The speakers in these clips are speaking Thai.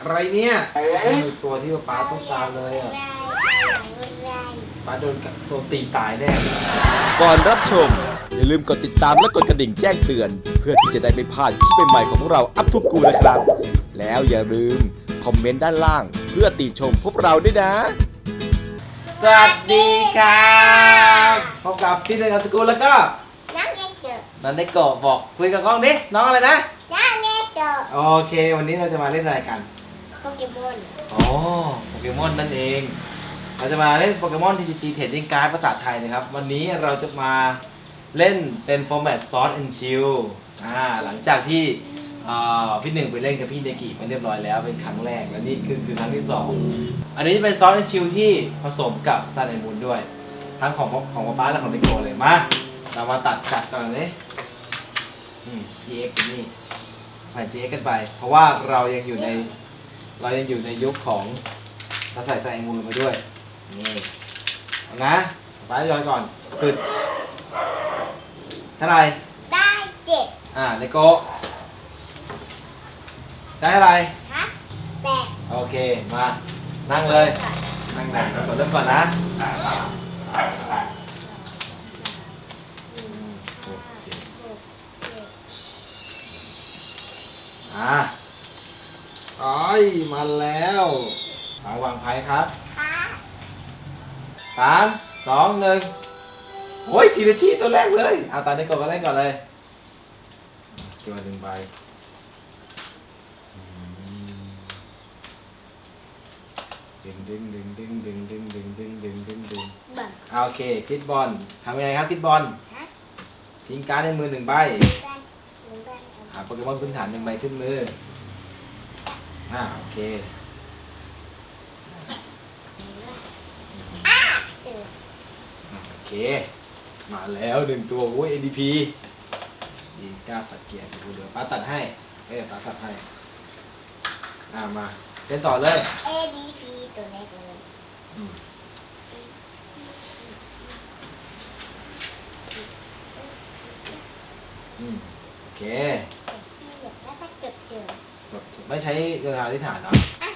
อะไรเนี่ยนี่คือตัวที่ป๊าต้องการเลยอะป๊าโดนโดนตีตายแน่เลยก่อนรับชม อย่าลืมกดติดตามและกดกระดิ่งแจ้งเตือน เพื่อที่จะได้ไม่พลาดคลิปใหม่ๆของพวกเราอัพทุกกูนะครับ แล้วอย่าลืมคอมเมนต์ด้านล่าง เพื่อติชมพวกเราด้วยนะ สวัสดีครับพบกับพี่เนยนามสกุลแล้วก็น้องเอ็กเตอร์นันได้โกะบอกคุยกับกล้องดิน้องอะไรนะน้องเอ็กเตอร์โอเค วันนี้เราจะมาเล่นอะไรกัน โปเกมอน อ๋อโปเกมอนนั่นเอง เราจะมาเล่นโปเกมอน TCG Trading Card ภาษาไทยนะครับ วันนี้เราจะมาเล่นเป็นฟอร์แมต Sword and Shield อ่าหลังจากที่อ่าพี่หนึ่งไปเล่นกับพี่เนกิมาเรียบร้อยแล้วเป็นครั้งแรกและนี่คือคือครั้งที่2อ,อันนี้จะเป็น Sword and Shield ที่ผสมกับ Sun and Moon ด้วย ทั้งของของป้าและของเด็กโกเลยมาเรามาตัดจัดก่อนเลยอืม GX อยู่นี่ใส่ GX กันไป เพราะว่าเรายังอยู่ใน เรายังอยู่ในยุคของเราใส่ใส่มูลมาด้วย นี่เอานะป้าย้อยก่อนปึดเท่าไหร่ได้เจ็ดอ่าในโกะได้เท่าไหร่ฮะแปดโอเค มา นั่งเลย นั่งไหนก่อนเริ่มก่อนนะอืมหกเจ็ดหกเจ็ดอ่า อ้อยมาแล้ววางวางไพ่ครับค่ะสามสองหนึ่งโอ้ยทีละชีตัวแรกเลยเอาตาในกดก็เล่นก่อนเลยตัวหนึ่งใบอืมดึงดึงดึงดึงดึงดึงดึงดึงดึงดึงดึงบังเอาโอเคคิดบอลทำยังไงครับคิดบอลฮะทิ้งการ์ดในมือหนึ่งใบได้หนึ่งใบหาโปเกมอนพื้นฐานหนึ่งใบขึ้นมือ อ่าโอเคอ้าเจออ่าโอเค มาแล้วหนึ่งตัวโอ้ย ADP ดีก้าสัตว์เกียร์ดูเดี๋ยวป้าตัดให้เอ้ยป้าสัดให้อ่ามาเล่นต่อเลยเอดีพีตัวแรกเลยอืมอืมโอเค ที่เหลือแล้วถ้าเกิดเจอ จบ ไม่ใช้เรือหาที่ฐานเนาะอะ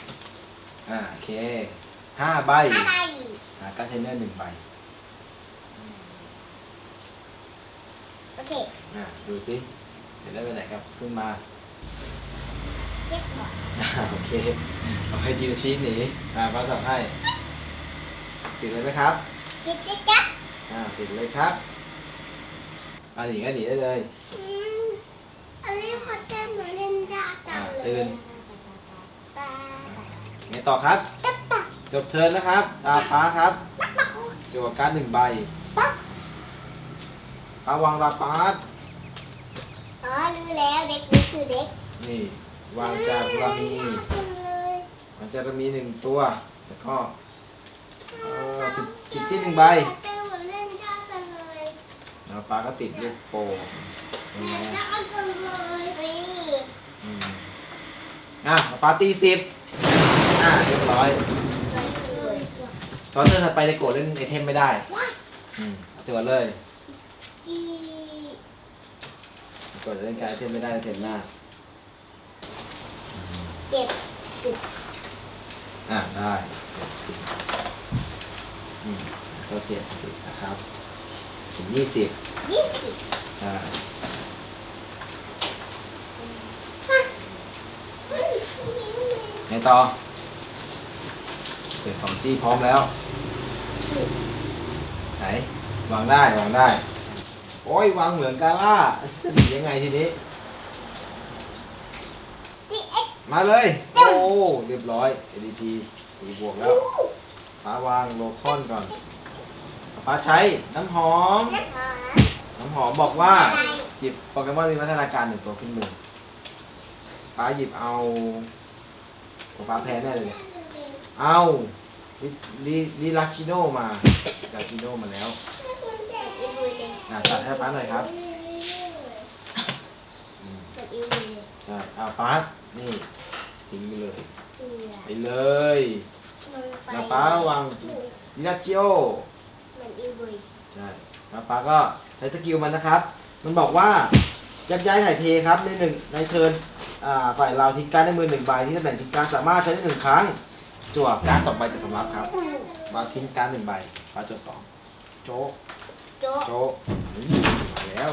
อ่าโอเคห้าใบอะไรอ่าการเทนเนอร์หนึ่งใบโอเค อ่าดูสิเดี๋ยวได้ไปไหนครับขึ้นมาเก็บหมดอ่าโอเคเอาให้จีนชีสหนีอ่าป้าสั่งให้ ติดเลยไหมครับ เก็บเก็บเก็บอ่าติดเลยครับอ่าหนีก็หนีได้เลย อืมอันนี้พอเต้นเหมือนเล่นยากจังเลย อ่าตื่นปลาไงต่อครับจับปะจบเทิร์นนะครับ ตาป้าครับจบกับการดหนึ่งใบปั๊บป้าวางราปาร์ตอ๋อรู้แล้วเด็กนี่คือเด็กนี่ วางจากรามีจังเลยวางจากรามีหนึ่งตัวแล้วก็เอ่อติดติดที่หนึ่งใบเต้นเหมือนเล่นยากจังเลย แล้วป้าก็ติดลูกโป่งเห็นไหม ยากจังเลยไม่มีอืม อะปาร์ตี้สิบอะเรียบร้อยไม่มีเลยตอนเทิร์นถัดไปในโกดเล่นไอเทมไม่ได้ว้าอืมจวดเลยอีกดเล่นการไอเทมไม่ได้ในเทมหน้าเจ็บสิบอะได้เจ็ดสิบอืมก็เจ็ดสิบนะครับถึงยี่สิบยี่สิบใช่ ฮะเฮ้ยไม่มี ไม่มีไงต่อ เสร็จสองจี้พร้อมแล้ว ไหน วางได้วางได้ โอ้ยวางเหมือนกาล่าจะหนียังไงทีนี้ที่เอ็กซ์มาเลย โอ้ เรียบร้อย ADP ตีบวกแล้วป้าวางโลคอนก่อนป้าใช้น้ำหอมนะหาน้ำหอมบอกว่าอะไรหยิบโปเกมอนมีพัฒนาการหนึ่งตัวขึ้นมือป้าหยิบเอา โอ้ป้าแพ้แน่เลยเนี่ยเอาลิลิลิลักชิโนมาลาชิโนมาแล้วอะตัดให้ป้าหน่อยครับอืมกดอีบุยเลยใช่อ่าป้านี่ทิ้งไปเลยเลือไปเลยนไปแล้วป้าวางลิลักชิโอเหมือนอีบุยใช่แล้วป้าก็ใช้สกิลมันนะครับ มันบอกว่ายักย้ายถ่ายเทครับในหนึ่งในเทิร์น ฝ่ายเราทิ้งการ์ดในมือหนึ่งใบที่ตำแหน่งทิ้งการ์ดสามารถใช้ได้หนึ่งครั้งจั่วการ์ดสองใบจากสำรับครับมาทิ้งการ์ดหนึ่งใบมาจั่วสองโจ๊ะโจ๊ะโจ๊ะอืมมาแล้ว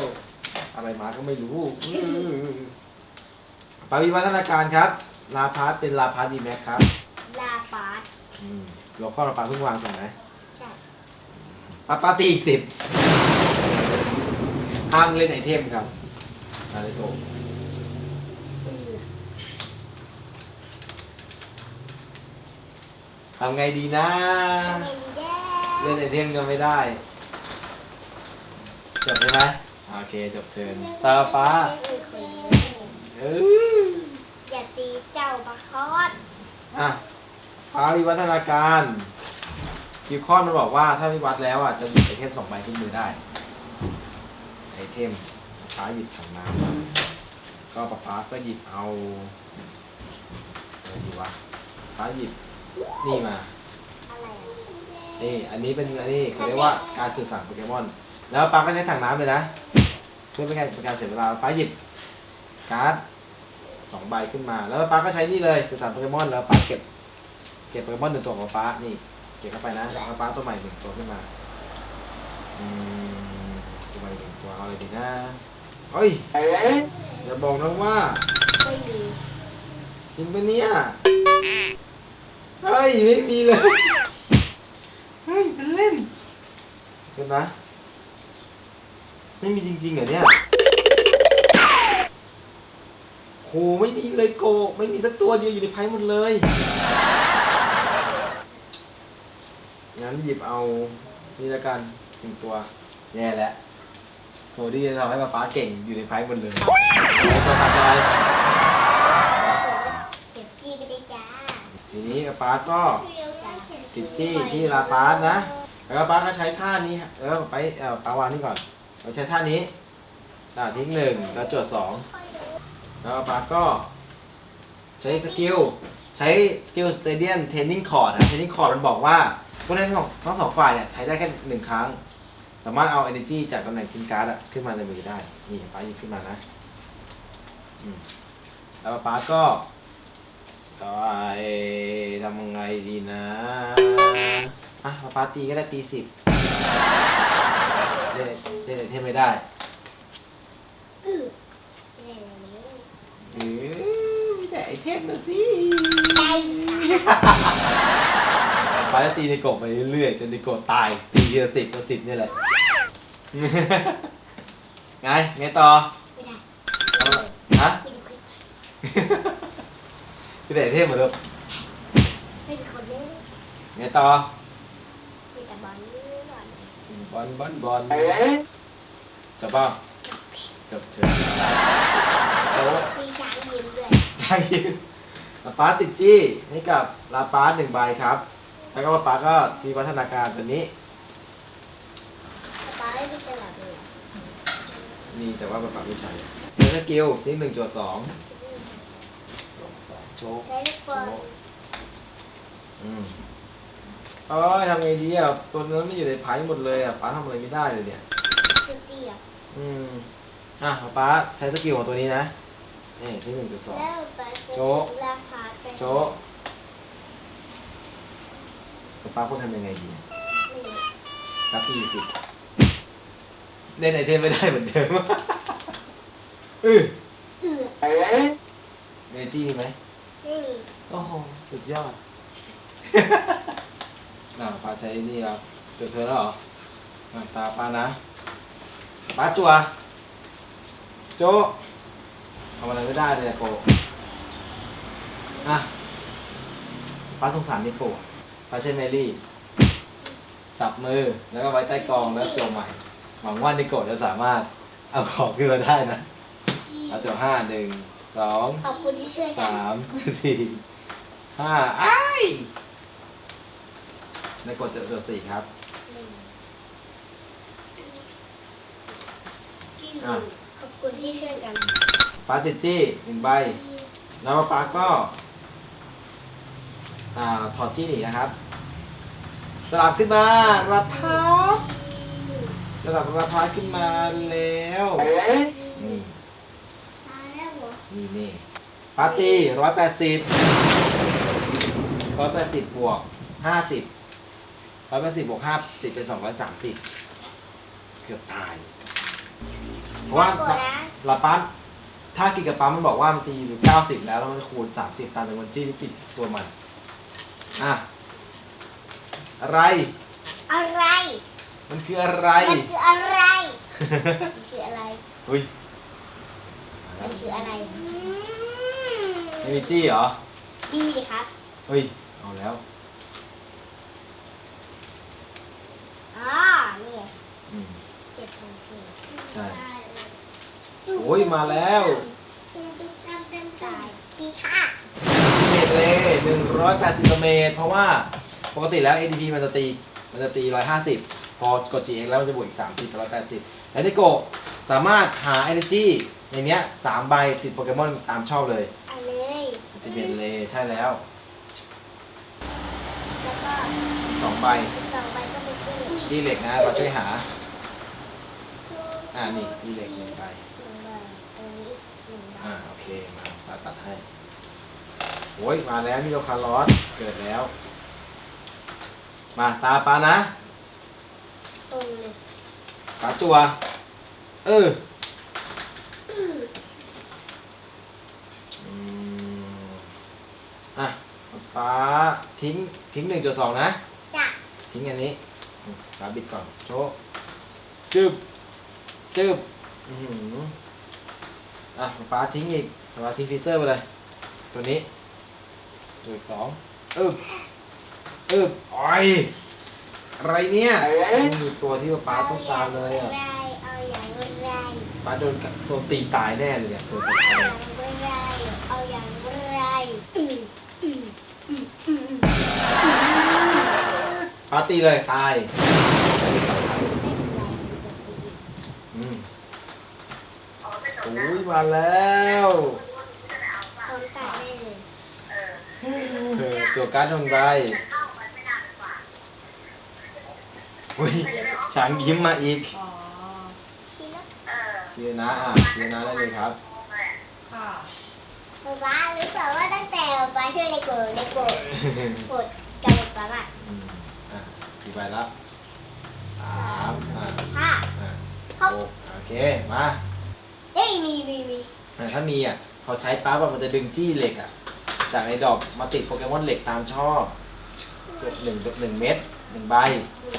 อะไรมาก็ไม่รู้อื้อปาวิวัฒนาการครับ ลาพาร์ตเป็นลาพาร์ตดีแม็กครับลาปาร์ตอืมเราข้อเราปาเพิ่งวางถูกไหมใช่ปาปาตีอีกสิบห้ามเล่นไอเทมครับอะไรโต เออ ทำไงดีนะเมนแดเล่นไอเทมก็ไม่ได้ จบใช่ไหมโอเคจบเทิร์นตาป้าเอออย่าตีเจ้าบาคอสอะป้าวิวัฒนาการคิวคอนมันบอกว่าถ้าวิวัฒน์แล้วอะจะหยิบไอเทมสองใบขึ้นมือได้ ไอเทมป้าหยิบถังน้ำมาก็ป้าป้าก็หยิบเอาอะไรดีวะป้าหยิบ นี่มา อะไรอะนี่ อันนี้เป็นอันนี้เขาเรียกว่าการสื่อสารโปเกมอน แล้วป้าก็ใช้ถังน้ำเลยนะ เพื่อเป็นการเป็นการเสียเวลาป้าหยิบการ์ดสองใบขึ้นมา แล้วป้าก็ใช้นี่เลยสื่อสารโปเกมอนแล้วป้าเก็บ เก็บโปเกมอนหนึ่งตัวของป้านี่ เก็บเข้าไปนะแล้วป้าตัวใหม่หนึ่งตัวขึ้นมาอืมตัวใหม่หนึ่งตัวเอาอะไรดีนะเฮ้ยอย่าบอกนะว่าไม่มีจริงปะเนี่ย เฮ้ยไม่มีเลย เฮ้ยมันเล่นเห็นนะ ไม่มีจริงๆเหรอเนี่ยโหไม่มีเลยโกไม่มีสักตัวเดียวอยู่ในไพ่หมดเลย งั้นหยิบเอานี่ละกันหนึ่งตัวแย่แล้วโทที่จะทำให้ป๊าป๊าเก่งอยู่ในไพ่หมดเลยตัวตัดอะไร เขียนจี้ก็ได้จ้า ทีนี้ป๊าก็จิตจี้ที่ลาปาสนะ แล้วก็ป๊าก็ใช้ท่านี้เออไปเออปาวางนี่ก่อนเราใช้ท่านี้อ่าทิ้งหนึ่งแล้วจวดสองแล้วป๊าก็ ใช้สกิลใช้สกิลสเตเดียมเทนนิงคอร์ดนะเทนนิงคอร์ดมันบอกว่าพวกนั้นทั้งสองทั้งสองฝ่ายเนี่ยใช้ได้แค่หนึ่งครั้ง สามารถเอา energy จากตำแหน่งทิ้งการ์ดอะขึ้นมาในมือได้ นี่ป๊าหยิบขึ้นมานะ อืมแล้วป๊าก็ ต่อไปทำยังไงดีนะ อะป๊าป๊าตีก็ได้ตีสิบเล่นเล่นไอเทมไม่ได้อือเนี่ยนี้เออมีแต่ไอเทมนะสิได้ป๊าจะตีในโกะไปเรื่อยๆจนในโกะตายตีทีละสิบละสิบนี่แหละ ไงไงต่อ ไม่ได้เอาละฮะ ไม่ได้คุยมีแต่ไอเทมเหมือนเดิมไม่ได้คนนี้ไงต่อมีแต่บอลนี่ก่อนบอลบอลบอลจบป่ะจบเถอะโอ้มีช้างยิ้มด้วยใช่ลาปาสติดจี้ให้กับลาปาสหนึ่งใบครับ แล้วก็ลาปาสก็มีพัฒนาการตัวนี้ป๊าไม่ได้สลับเลยมีแต่ว่าลาปาสไม่ใช้ใช้สกิลที่หนึ่งจวดสองสองสอง โชกใช้ลูกบอลอืมเอ้ยทำไงดีอะตัวนั้นไม่อยู่ในไพ่หมดเลยอะป้าทำอะไรไม่ได้เลยเนี่ย ตัวเตี้ยอืมอะลาป้าใช้สกิลของตัวนี้นะนี่ที่หนึ่งจุดสอง แล้วไปโจ๊ะ ลาพาไปโชกลาป้าควรทำยังไงดีไม่รู้รับที่สิบเล่นไอเทมไม่ได้เหมือนเดิมเออเอือเนจี้มีไหม ไม่มีโอ้โหสุดยอด น่าป้าใช้นี่ครับจดเธอแล้วเหรออะตาป้านะป้าจัว โจทำอะไรไม่ได้เลยอะโกอะป้าสงสารนิโกะป้าใช้เมลี่ สับมือแล้วก็ไว้ใต้กองแล้วโจวใหม่ หวังว่านิโกะจะสามารถเอาของขึ้นมาได้นะเอาโจวห้าหนึ่ง สองขอบคุณที่ช่วยกัน สามสี่ห้าไอ้ายในกดจะตัวสี่ครับหนึ่งอะ ขอบคุณที่ช่วยกันฟ้าติดจี้หนึ่งใบ แล้วป้าก็ อ่า ถอดจี้หนีนะครับ สลับขึ้นมารับพับสลับรับพับขึ้นมาแล้ว นี่ ตายแล้วเหรอนี่นี่ปาร์ตี้ร้อยแปดสิบร้อยแปดสิบบวกห้าสิบร้อยแปดสิบบวกห้าสิบเป็นสองร้อยสามสิบเกือบตาย เพราะว่าน่ากลัวนะ ลาปั๊มถ้ากินกับปั๊มมันบอกว่ามันตีอยู่เก้าสิบแล้วแล้วมันคูณสามสิบตามจำนวนที่ติดตัวมัน อะ อะไร อะไรมันคืออะไร มันคืออะไร มันคืออะไร เฮ้ย มันคืออะไรอืมไม่มีจี้เหรอ ดีดิครับ เฮ้ย เอาแล้ว อ๋อ นี่ไงอืม เจ็ดพันสี่ใช่ โอ้ยมาแล้วตุ้มตุ้มตามเต็มตายดีค่ะเมตรเลยหนึ่งร้อยแปดสิบเมตร เพราะว่าปกติแล้ว ADP มันจะตี มันจะตีร้อยห้าสิบพอกด GX แล้วมันจะบวกอีกสามสิบร้อยแปดสิบแล้วนิโกะสามารถหา Energy ในเนี้ยสามใบติดโปเกมอนตามชอบเลยเอาเลยติดเมตรเลยใช่แล้วแล้วก็สองใบอีกสองใบก็เป็นจิ้งที่เหล็กนะเราช่วยหา อ่านี่ที่เหล็กหนึ่งใบหนึ่งใบตรงนี้หนึ่งใบอ่าโอเคมาปาตัดให้โอ้ยมาแล้วมิโลคาร์ลอสเกิดแล้ว มาตาปานะตรงเลยปาจัว เอออือ อืม อะป้าทิ้งทิ้งหนึ่งจุดสองนะ จ้ะทิ้งอันนี้อืมป้าบิดก่อนโชว์จึบจึบอือหืออะป้าทิ้งอีกป้าทิ้งฟีเซอร์ไปเลย ตัวนี้ตัวอีกสองอึบอึบอ้อยอะไรเนี่ยนี่คือตัวที่ป้าต้องตามเลยอะเอาอย่างไรเอาอย่างไรป้าโดนกับโดนตีตายแน่เลยเนี่ยตัวเอาตายอย่างไร ปาตีเลยตายอืมโอ้ยมาแล้วคนตายเลยเออตัวการ์ดทำไรอุ้ยช้างยิ้มมาอีกพี่นะเชียร์นะอะเชียร์นะได้เลยครับ ค่ะป๊าป๊ารู้เปล่าว่าตั้งแต่ป๊าช่วยในโกในโกกดกับป๊าป๊ามอะ กี่ใบละสามอะห้าอะครบหกโอเค มาเอ้ยมีมีมีอะถ้ามีอะพอใช้ปั๊บอะมันจะดึงจี้เหล็กอะ จากในดอกมาติดโปเกมอนเหล็กตามชอบเกือบหนึ่งหนึ่งเม็ดหนึ่งใบมี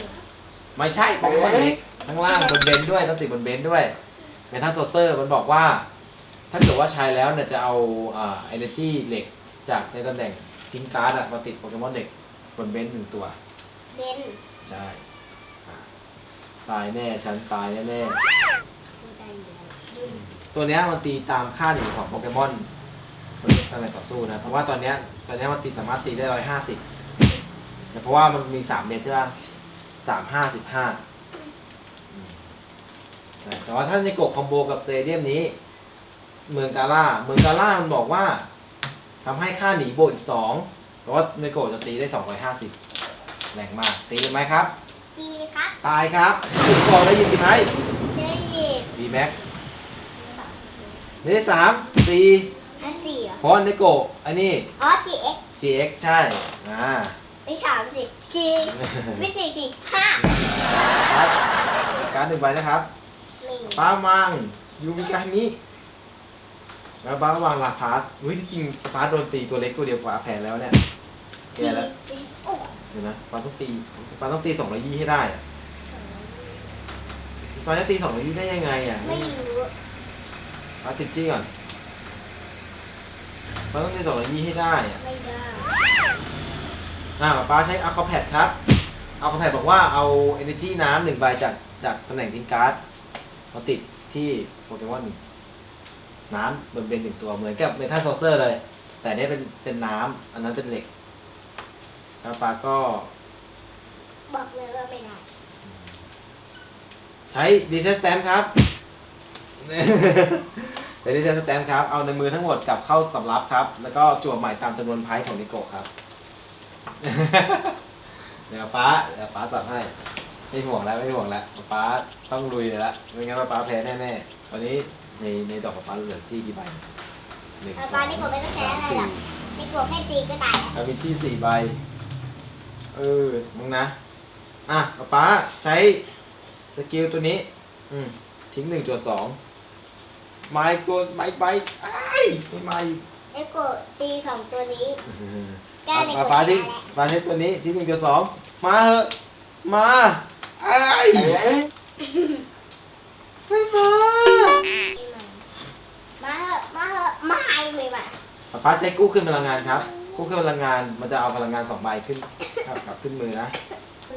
ไม่ใช่โปเกมอนเล็กข้างล่างบนเบนซ์ด้วยต้องติดบนเบนซ์ด้วยเมทัลโซเซอร์มันบอกว่า ถ้าเกิดว่าใช้แล้วเนี่ยจะเอาอ่าเอเนจีเหล็กจากในตำแหน่งทิ้งการ์ดอะมาติดโปเกมอนเหล็กบนเบนซ์หนึ่งตัว เบนใช่อะตายแน่ฉันตายแน่แน่ไม่ได้อยู่แล้วดูดิๆตัวเนี้ยมันตีตามค่าหนีของโปเกมอนบนตำแหน่งต่อสู้นะเพราะว่าตอนเนี้ยตอนเนี้ยมันตีสามารถตีได้ร้อยห้าสิบเพราะว่ามันมีสามเมตรใช่ป่ะสามห้าสิบห้าใช่แต่ว่าถ้าในกบคอมโบกับสเตเดียมนี้ เมืองกาล่าเมืองกาล่ามันบอกว่าทำให้ค่าหนีโบวกอีกสองเพราะว่าในโกะจะตีได้250 แรงมาก ตีไหมครับ ดีครับตายครับถูกบอกได้ยินดีไหมเดินหยิบดีแม็กไม่ได้สามสี่อันสี่เหรอเพราะในโกะอันนี้ อ๋อ GX GX ใช่อ่าไม่สามสิสี่ไม่สี่สี่ห้าครับการดหนึ่งใบนะครับหนึ่งป้ามังยูมิกามิแล้วป้าวางลาพาสอุ้ยที่จริงป้าโดนตีตัวเล็กตัวเดียวกว่าแพ้แล้วเนี่ยแกแล้ว สี่โอ้เดี๋ยวนะป้าต้องตีป้าต้องตีสองร้อยยี่ให้ได้อะป้าจะตีสองร้อยยี่ได้ยังไงอะไม่รู้ป้าติดจี้ก่อนป้าต้องตีสองร้อยยี่ให้ได้อะไม่ได้อ่าป้าใช้อะคอแพดครับอะคอแพดบอกว่าเอา energy น้ำหนึ่งใบจากจากตำแหน่งทิ้งการ์ดมาติดที่โปเกมอนน้ำบนเป็นหนึ่งตัวเหมือนกับเมทัลโซเซอร์เลย แต่เนี้ยเป็นเป็นน้ำอันนั้นเป็นเหล็ก แล้วป้าก็ บอกเลยว่าไม่ได้ ใช้ดีเซสแตมครับ ใช้ดีเซสแตมครับ เอาในมือทั้งหมดกลับเข้าสำรับครับ แล้วก็จั่วใหม่ตามจำนวนไพ่ของนิโกะครับ เดี๋ยวฟ้าเดี๋ยวฟ้าสั่งให้ ไม่ห่วงแล้วไม่ห่วงแล้วฟ้าต้องลุยเลยละไม่งั้นว่าฟ้าแพ้แน่ๆตอนนี้ในในดอกของฟ้าเหลือจี้กี่ใบหนึ่งป๊าป๊าในโกะไม่ต้องใช้อะไรหรอกในโกะแค่ตีก็ตายแล้วเอามีที่สี่ใบ เออมึงนะ อะป๊าป๊าใช้สกิลตัวนี้ อืมทิ้งหนึ่งจวดสองไม้ตัวไม้ใบไอ้ายไม่ไม้ในโกะตีสองตัวนี้ แก้ป๊าในป๊าโกะป๊าชทิ้งนะแล้วป๊าใช้ตัวนี้ทิ้งหนึ่งจวดสองมาเหอะ มาไอ้ายไม่มามาเหอะมาเหอะมาไอ้ไม่มาป๊าป๊าใช้กู้ขึ้นพลังงานครับ กู้ขึ้นพลังงานมันจะเอาพลังงานสองใบขึ้น ครับกลับขึ้นมือนะ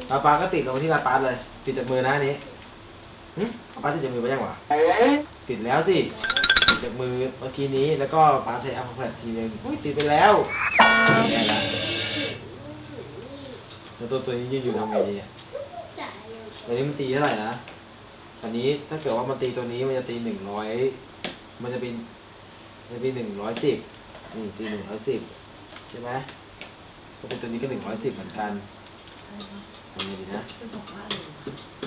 ป๊าป๊าก็ติดลงที่ลาป๊าเลย ติดจากมือนะอันนี้หึป๊าปาติดจากมือไปยังวะติดแล้วสิติดจากมือเมื่อกี้นี้แล้วก็ป๊าใช้อัพแพดทีนึงอุ้ยติดไปแล้วแย่แล้วแล้วตัวตัวนี้ยืนอยู่ทำไงดีตัวนี้มันตีเท่าไหร่นะตอนนี้ถ้าเกิดว่ามันตีตัวนี้มันจะตีหนึ่งร้อยมันจะเป็นมันจะเป็นหนึ่งร้อยสิบนี่ตีหนึ่งร้อยสิบใช่ไหม ก็เป็นตัวนี้ก็หนึ่งร้อยสิบเหมือนกันทำไงดีนะ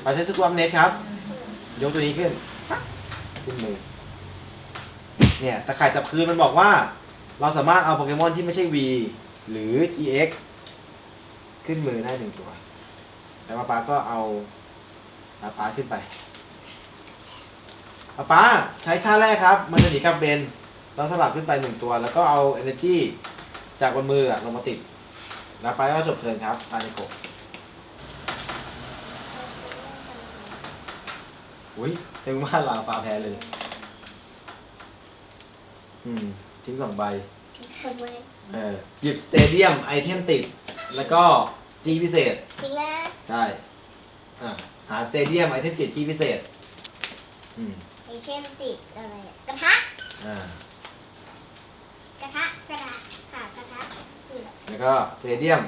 ไปใช้สกูอัมเน็ตครับ ยกตัวนี้ขึ้น ขึ้นมือ เนี่ยตะข่ายจับคืนมันบอกว่า เราสามารถเอาโปเกมอนที่ไม่ใช่ V หรือ GX ขึ้นมือได้หนึ่งตัว แล้วป๊าป๊าก็เอาป๊าป๊าขึ้นไปป๊าป๊าใช้ท่าแรกครับ มันจะหนีกับเบนเราสลับขึ้นไปหนึ่งตัว แล้วก็เอา Energy จากบนมืออะลงมาติด แล้วป๊าก็จบเทิร์นครับตาในโกะอุ้ยเต็มว่าลาปลาแพ้เลย อืม ทิ้งสองใบทำไมเออหยิบสเตเดียมไอเทมติด แล้วก็จีพิเศษทิ้งแล้วใช่ อ่าหาสเตเดียมไอเทมติดจีพิเศษ อืมไอเทมติดอะไรอะกระทะ อ่า กระทะกระดาษค่ะกระทะอืม แล้วก็สเตเดียม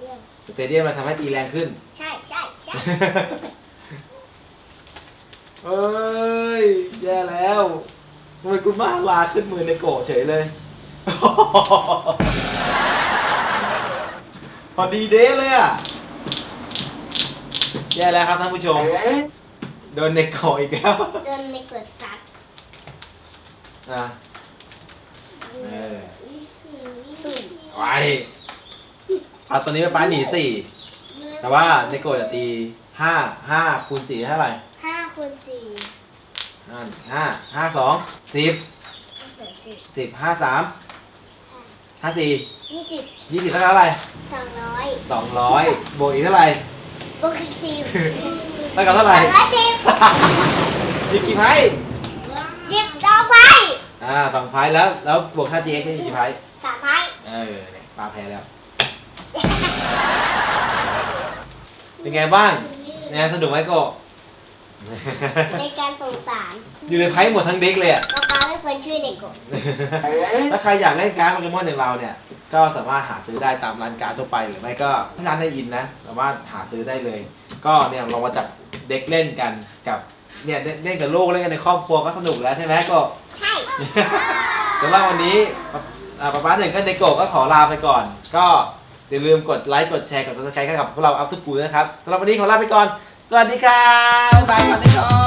เรียมสเตเดียมมันทำให้ตีแรงขึ้น ใช่ใช่ใช่ เอ้ย แย่แล้วทำไมคุณมาลาขึ้นมือในโกะเฉยเลย พอดีเด้เลยอะ แย่แล้วครับท่านผู้ชม โดนในโกะอีกแล้วเดินในเกิดซัดอะ เออตุ่มไว้ อะตอนนี้ป้าหนีสี่แต่ว่าในโกะจะตีห้าห้าคูณสี่เท่าไหร่ห้าคูณสี่ห้าห้าห้าสองสิบเกิดสิบสิบห้าสามห้าสี่ยี่สิบยี่สิบเท่าไหร่สองร้อยสองร้อยบวกอีกเท่าไหร่บวกอีกสิบเท่ากับเท่าไหร่สองร้อยสิบหยิบกี่ไพ่หยิบดอกไม้อ่าสองไพ่แล้วแล้วบวกค่า GX ไม่กี่ไพ่สามไม้เออเนี่ยปลาแพ้แล้ว เป็นไงบ้างเนี่ยสนุกไหมโกะในการสงสารอยู่ในไพ่หมดทั้งเด็กเลยอะป๊าป๊าไม่ควรชื่อเด็กกบถ้าใครอยากเล่นการ์ดโปเกมอนอย่างเราเนี่ย ก็สามารถหาซื้อได้ตามร้านการ์ดทั่วไปหรือไม่ก็ที่ร้านไดอินนะ สามารถหาซื้อได้เลย ก็เนี่ยลองมาจัดเด็กเล่นกันกับเนี่ยเล่นเล่นกับลูกเล่นกันในครอบครัวก็สนุกแล้วใช่ไหมก็ ใช่ สำหรับวันนี้ปะอ่าป๊าป๊าหนึ่งก็ในโกะก็ขอลาไปก่อน ก็ อย่าลืมกดไลค์กดแชร์กด subscribe ให้กับพวกเราอัพทุกกูนะครับสำหรับวันนี้ขอลาไปก่อน สวัสดีครับบ๊ายบายก่อนนะครับ